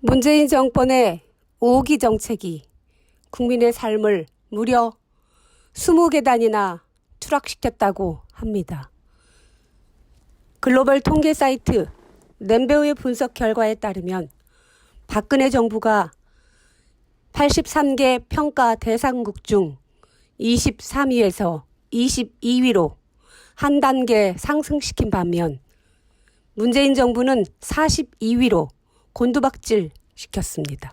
문재인 정권의 5기 정책이 국민의 삶을 무려 20계단이나 추락시켰다고 합니다. 글로벌 통계 사이트 nembeo의 분석 결과에 따르면 박근혜 정부가 83개 평가 대상국 중 23위에서 22위로 한 단계 상승시킨 반면 문재인 정부는 42위로 곤두박질 시켰습니다.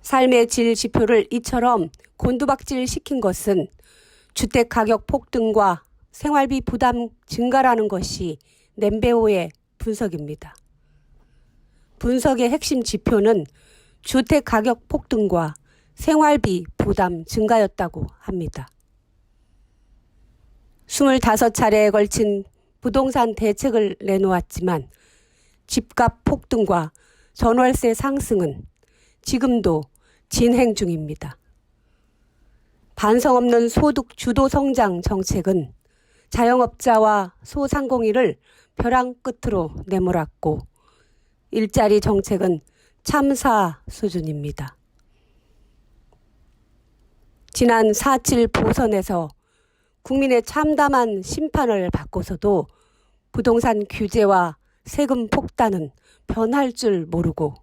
삶의 질 지표를 이처럼 곤두박질 시킨 것은 주택 가격 폭등과 생활비 부담 증가라는 것이 nembeo의 분석입니다. 분석의 핵심 지표는 주택 가격 폭등과 생활비 부담 증가였다고 합니다. 25차례에 걸친 부동산 대책을 내놓았지만 집값 폭등과 전월세 상승은 지금도 진행 중입니다. 반성 없는 소득 주도 성장 정책은 자영업자와 소상공인을 벼랑 끝으로 내몰았고 일자리 정책은 참사 수준입니다. 지난 4.7 보선에서 국민의 참담한 심판을 받고서도 부동산 규제와 세금 폭탄은 변할 줄 모르고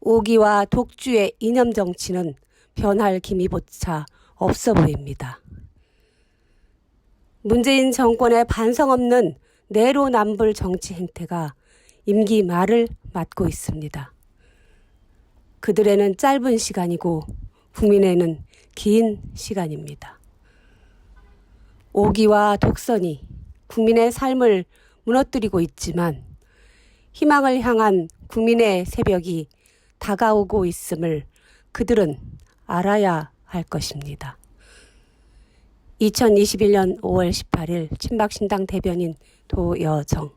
오기와 독주의 이념 정치는 변할 기미조차 없어 보입니다. 문재인 정권의 반성 없는 내로남불 정치 행태가 임기 말을 맞고 있습니다. 그들에는 짧은 시간이고 국민에는 긴 시간입니다. 오기와 독선이 국민의 삶을 무너뜨리고 있지만 희망을 향한 국민의 새벽이 다가오고 있음을 그들은 알아야 할 것입니다. 2021년 5월 18일 친박신당 대변인 도여정